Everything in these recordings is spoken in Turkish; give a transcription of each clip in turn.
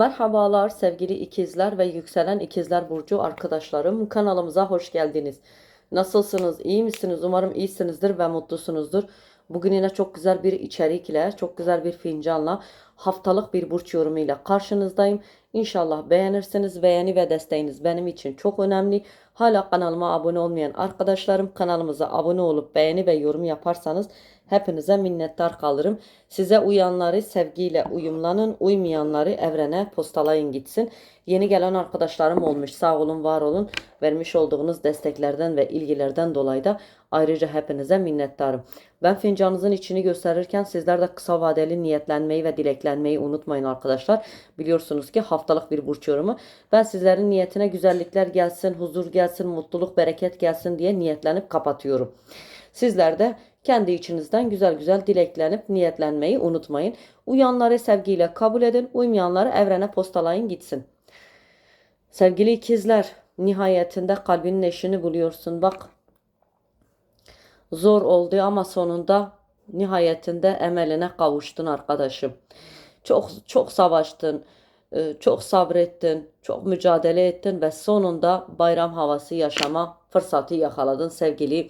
Merhabalar sevgili ikizler ve yükselen ikizler burcu arkadaşlarım. Kanalımıza hoş geldiniz. Nasılsınız? İyi misiniz? Umarım iyisinizdir ve mutlusunuzdur. Bugün yine çok güzel bir içerikle, çok güzel bir fincanla, haftalık bir burç yorumuyla karşınızdayım. İnşallah beğenirsiniz. Beğeni ve desteğiniz benim için çok önemli. Hala kanalıma abone olmayan arkadaşlarım kanalımıza abone olup beğeni ve yorum yaparsanız hepinize minnettar kalırım. Size uyanları sevgiyle uyumlanın, uymayanları evrene postalayın gitsin. Yeni gelen arkadaşlarım olmuş. Sağ olun, var olun. Vermiş olduğunuz desteklerden ve ilgilerden dolayı da ayrıca hepinize minnettarım. Ben fincanınızın içini gösterirken sizler de kısa vadeli niyetlenmeyi ve dileklenmeyi unutmayın arkadaşlar. Biliyorsunuz ki haftalık bir burç yorumu. Ben sizlerin niyetine güzellikler gelsin, huzur gelsin, mutluluk, bereket gelsin diye niyetlenip kapatıyorum. Sizler de kendi içinizden güzel güzel dileklenip niyetlenmeyi unutmayın. Uyanları sevgiyle kabul edin, uymayanları evrene postalayın gitsin. Sevgili ikizler, nihayetinde kalbinin eşini buluyorsun. Bak, zor oldu ama sonunda nihayetinde emeline kavuştun arkadaşım. Çok çok savaştın, e, çok sabrettin, çok mücadele ettin ve sonunda bayram havası yaşama fırsatı yakaladın sevgili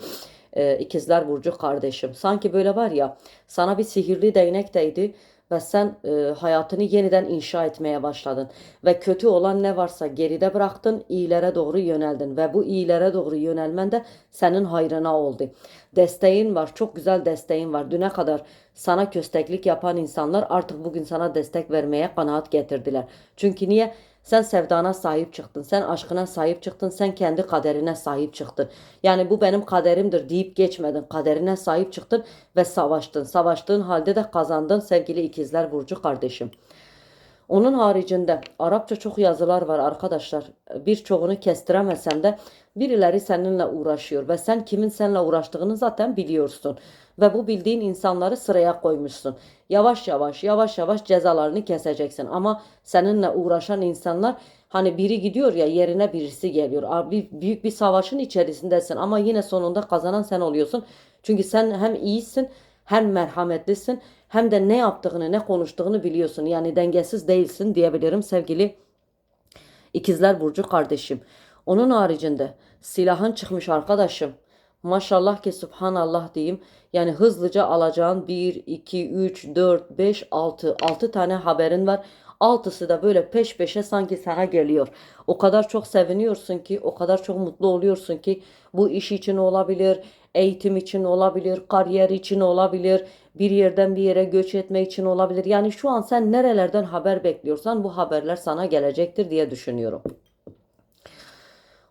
e, ikizler burcu kardeşim. Sanki böyle var ya sana bir sihirli değnek değdi ve sen e, hayatını yeniden inşa etmeye başladın. Ve kötü olan ne varsa geride bıraktın, iyilere doğru yöneldin. Ve bu iyilere doğru yönelmen de senin hayrına oldu. Desteğin var, çok güzel desteğin var. Düne kadar sana kösteklik yapan insanlar artık bugün sana destek vermeye kanaat getirdiler. Çünkü niye? Sen sevdana sahip çıktın. Sen aşkına sahip çıktın. Sen kendi kaderine sahip çıktın. Yani bu benim kaderimdir deyip geçmedin. Kaderine sahip çıktın ve savaştın. Savaştığın halde de kazandın sevgili ikizler Burcu kardeşim. Onun haricinde Arapça çok yazılar var arkadaşlar. Birçoğunu kestiremesem de birileri seninle uğraşıyor ve sen kimin seninle uğraştığını zaten biliyorsun. Ve bu bildiğin insanları sıraya koymuşsun. Yavaş yavaş yavaş yavaş cezalarını keseceksin. Ama seninle uğraşan insanlar hani biri gidiyor ya yerine birisi geliyor. Abi büyük bir savaşın içerisindesin ama yine sonunda kazanan sen oluyorsun. Çünkü sen hem iyisin hem merhametlisin hem de ne yaptığını ne konuştuğunu biliyorsun. Yani dengesiz değilsin diyebilirim sevgili ikizler burcu kardeşim. Onun haricinde silahın çıkmış arkadaşım. Maşallah ki subhanallah diyeyim. Yani hızlıca alacağın 1, 2, 3, 4, 5, 6, 6 tane haberin var. Altısı da böyle peş peşe sanki sana geliyor. O kadar çok seviniyorsun ki, o kadar çok mutlu oluyorsun ki bu iş için olabilir, eğitim için olabilir, kariyer için olabilir, bir yerden bir yere göç etme için olabilir. Yani şu an sen nerelerden haber bekliyorsan bu haberler sana gelecektir diye düşünüyorum.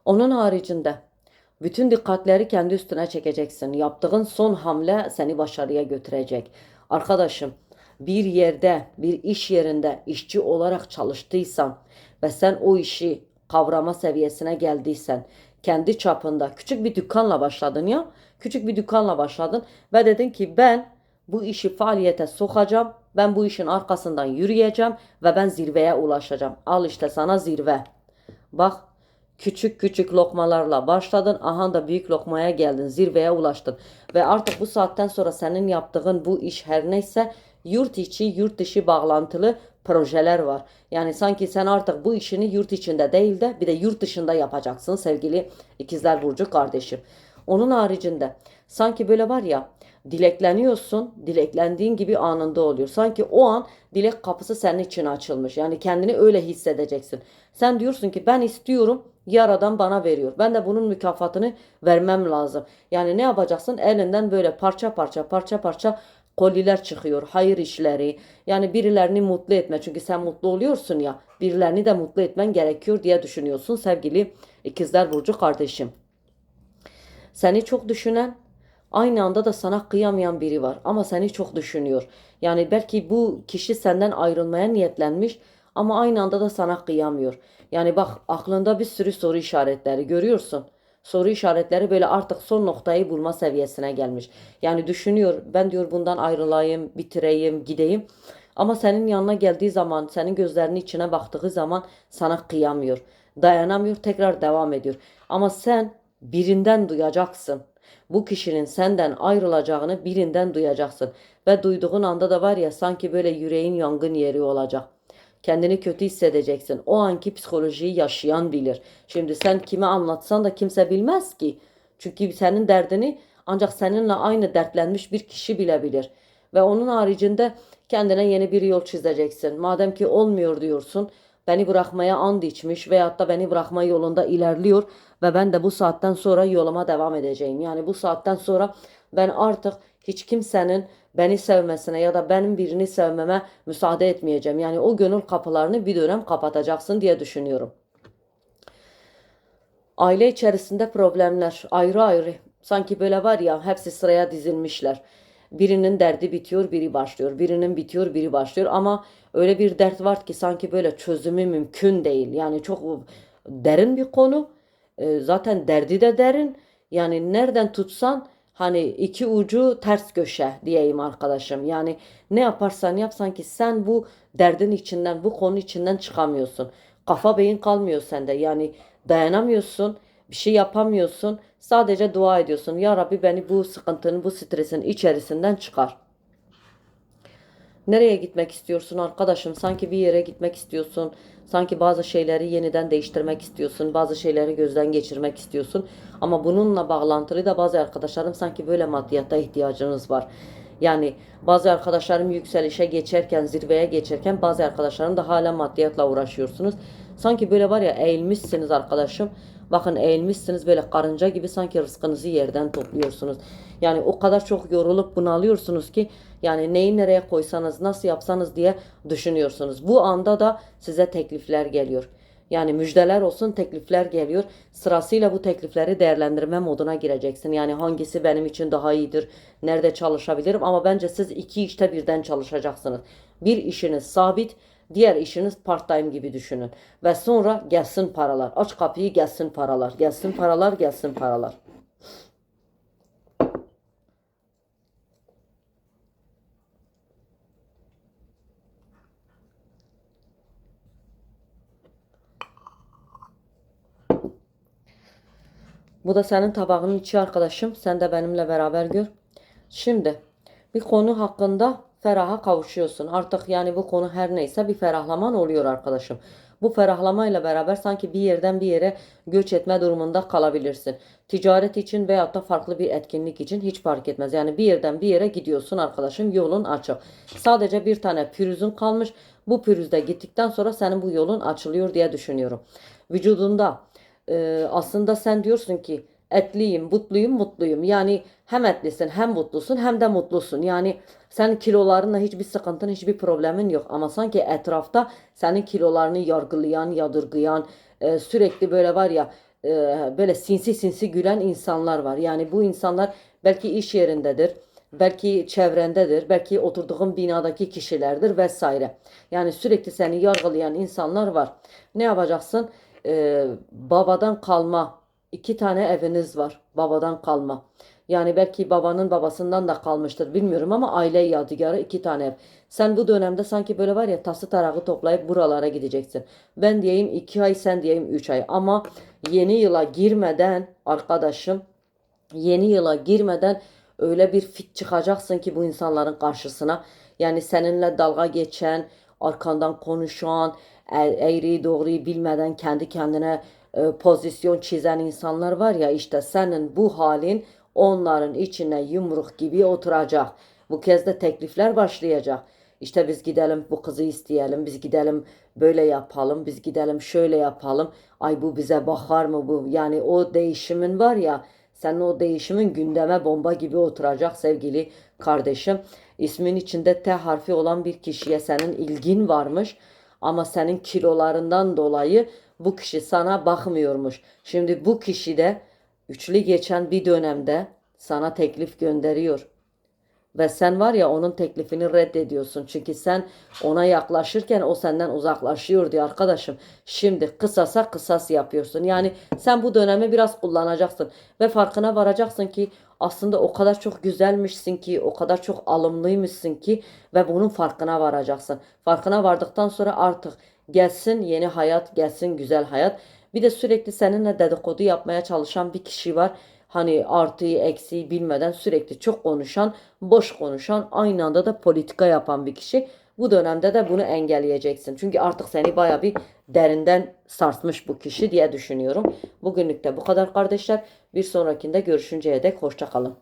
Onun haricinde bütün dikkatleri kendi üstüne çekeceksin. Yaptığın son hamle seni başarıya götürecek. Arkadaşım bir yerde, bir iş yerinde işçi olarak çalıştıysan ve sen o işi kavrama seviyesine geldiysen, kendi çapında küçük bir dükkanla başladın ya, küçük bir dükkanla başladın ve dedin ki ben bu işi faaliyete sokacağım, ben bu işin arkasından yürüyeceğim ve ben zirveye ulaşacağım. Al işte sana zirve. Bak küçük küçük lokmalarla başladın. Aha da büyük lokmaya geldin. Zirveye ulaştın. Ve artık bu saatten sonra senin yaptığın bu iş her neyse yurt içi yurt dışı bağlantılı projeler var. Yani sanki sen artık bu işini yurt içinde değil de bir de yurt dışında yapacaksın sevgili ikizler burcu kardeşim. Onun haricinde sanki böyle var ya dilekleniyorsun. Dileklendiğin gibi anında oluyor. Sanki o an dilek kapısı senin için açılmış. Yani kendini öyle hissedeceksin. Sen diyorsun ki ben istiyorum yaradan bana veriyor. Ben de bunun mükafatını vermem lazım. Yani ne yapacaksın? Elinden böyle parça parça parça parça koliler çıkıyor. Hayır işleri. Yani birilerini mutlu etme. Çünkü sen mutlu oluyorsun ya. Birilerini de mutlu etmen gerekiyor diye düşünüyorsun sevgili ikizler burcu kardeşim. Seni çok düşünen aynı anda da sana kıyamayan biri var ama seni çok düşünüyor. Yani belki bu kişi senden ayrılmaya niyetlenmiş ama aynı anda da sana kıyamıyor. Yani bak aklında bir sürü soru işaretleri görüyorsun. Soru işaretleri böyle artık son noktayı bulma seviyesine gelmiş. Yani düşünüyor ben diyor bundan ayrılayım, bitireyim, gideyim. Ama senin yanına geldiği zaman, senin gözlerinin içine baktığı zaman sana kıyamıyor. Dayanamıyor, tekrar devam ediyor. Ama sen birinden duyacaksın. Bu kişinin senden ayrılacağını birinden duyacaksın. Ve duyduğun anda da var ya sanki böyle yüreğin yangın yeri olacak. Kendini kötü hissedeceksin. O anki psikolojiyi yaşayan bilir. Şimdi sen kime anlatsan da kimse bilmez ki. Çünkü senin derdini ancak seninle aynı dertlenmiş bir kişi bilebilir. Ve onun haricinde kendine yeni bir yol çizeceksin. Madem ki olmuyor diyorsun, beni bırakmaya and içmiş veyahut da beni bırakma yolunda ilerliyor ve ben de bu saatten sonra yoluma devam edeceğim. Yani bu saatten sonra ben artık hiç kimsenin beni sevmesine ya da benim birini sevmeme müsaade etmeyeceğim. Yani o gönül kapılarını bir dönem kapatacaksın diye düşünüyorum. Aile içerisinde problemler ayrı ayrı. Sanki böyle var ya hepsi sıraya dizilmişler. Birinin derdi bitiyor, biri başlıyor. Birinin bitiyor, biri başlıyor. Ama öyle bir dert var ki sanki böyle çözümü mümkün değil. Yani çok derin bir konu. Ee, zaten derdi de derin. Yani nereden tutsan hani iki ucu ters köşe diyeyim arkadaşım. Yani ne yaparsan yap sanki sen bu derdin içinden, bu konu içinden çıkamıyorsun. Kafa beyin kalmıyor sende. Yani dayanamıyorsun, bir şey yapamıyorsun. Sadece dua ediyorsun. Ya Rabbi beni bu sıkıntının, bu stresin içerisinden çıkar. Nereye gitmek istiyorsun arkadaşım? Sanki bir yere gitmek istiyorsun. Sanki bazı şeyleri yeniden değiştirmek istiyorsun. Bazı şeyleri gözden geçirmek istiyorsun. Ama bununla bağlantılı da bazı arkadaşlarım sanki böyle maddiyata ihtiyacınız var. Yani bazı arkadaşlarım yükselişe geçerken, zirveye geçerken bazı arkadaşlarım da hala maddiyatla uğraşıyorsunuz. Sanki böyle var ya eğilmişsiniz arkadaşım. Bakın eğilmişsiniz böyle karınca gibi sanki rızkınızı yerden topluyorsunuz. Yani o kadar çok yorulup bunalıyorsunuz ki yani neyi nereye koysanız nasıl yapsanız diye düşünüyorsunuz. Bu anda da size teklifler geliyor. Yani müjdeler olsun teklifler geliyor. Sırasıyla bu teklifleri değerlendirme moduna gireceksin. Yani hangisi benim için daha iyidir, nerede çalışabilirim ama bence siz iki işte birden çalışacaksınız. Bir işiniz sabit, diğer işiniz part time gibi düşünün. Ve sonra gelsin paralar. Aç kapıyı gelsin paralar. Gelsin paralar, gelsin paralar. Bu da senin tabağının içi arkadaşım. Sen de benimle beraber gör. Şimdi bir konu hakkında feraha kavuşuyorsun. Artık yani bu konu her neyse bir ferahlaman oluyor arkadaşım. Bu ferahlamayla beraber sanki bir yerden bir yere göç etme durumunda kalabilirsin. Ticaret için veyahut da farklı bir etkinlik için hiç fark etmez. Yani bir yerden bir yere gidiyorsun arkadaşım yolun açık. Sadece bir tane pürüzün kalmış. Bu pürüzde gittikten sonra senin bu yolun açılıyor diye düşünüyorum. Vücudunda e, aslında sen diyorsun ki etliyim, mutluyum, mutluyum. Yani hem etlisin, hem mutlusun, hem de mutlusun. Yani sen kilolarınla hiçbir sıkıntın, hiçbir problemin yok. Ama sanki etrafta senin kilolarını yargılayan, yadırgayan, e, sürekli böyle var ya e, böyle sinsi sinsi gülen insanlar var. Yani bu insanlar belki iş yerindedir, belki çevrendedir, belki oturduğun binadaki kişilerdir vesaire. Yani sürekli seni yargılayan insanlar var. Ne yapacaksın? Ee, babadan kalma iki tane eviniz var. Babadan kalma. Yani belki babanın babasından da kalmıştır bilmiyorum ama aile yadigarı iki tane ev. Sen bu dönemde sanki böyle var ya tası tarağı toplayıp buralara gideceksin. Ben diyeyim iki ay sen diyeyim üç ay ama yeni yıla girmeden arkadaşım yeni yıla girmeden öyle bir fit çıkacaksın ki bu insanların karşısına. Yani seninle dalga geçen, arkandan konuşan, e- eğriyi doğruyu bilmeden kendi kendine e, pozisyon çizen insanlar var ya işte senin bu halin onların içine yumruk gibi oturacak. Bu kez de teklifler başlayacak. İşte biz gidelim bu kızı isteyelim, biz gidelim böyle yapalım, biz gidelim şöyle yapalım. Ay bu bize bakar mı bu? Yani o değişimin var ya, senin o değişimin gündeme bomba gibi oturacak sevgili kardeşim. İsmin içinde T harfi olan bir kişiye senin ilgin varmış ama senin kilolarından dolayı bu kişi sana bakmıyormuş. Şimdi bu kişi de üçlü geçen bir dönemde sana teklif gönderiyor. Ve sen var ya onun teklifini reddediyorsun. Çünkü sen ona yaklaşırken o senden uzaklaşıyor diyor arkadaşım. Şimdi kısasa kısas yapıyorsun. Yani sen bu dönemi biraz kullanacaksın. Ve farkına varacaksın ki aslında o kadar çok güzelmişsin ki, o kadar çok alımlıymışsın ki ve bunun farkına varacaksın. Farkına vardıktan sonra artık gelsin yeni hayat, gelsin güzel hayat. Bir de sürekli seninle dedikodu yapmaya çalışan bir kişi var. Hani artıyı eksiği bilmeden sürekli çok konuşan, boş konuşan, aynı anda da politika yapan bir kişi. Bu dönemde de bunu engelleyeceksin. Çünkü artık seni baya bir derinden sarsmış bu kişi diye düşünüyorum. Bugünlük de bu kadar kardeşler. Bir sonrakinde görüşünceye dek hoşça kalın.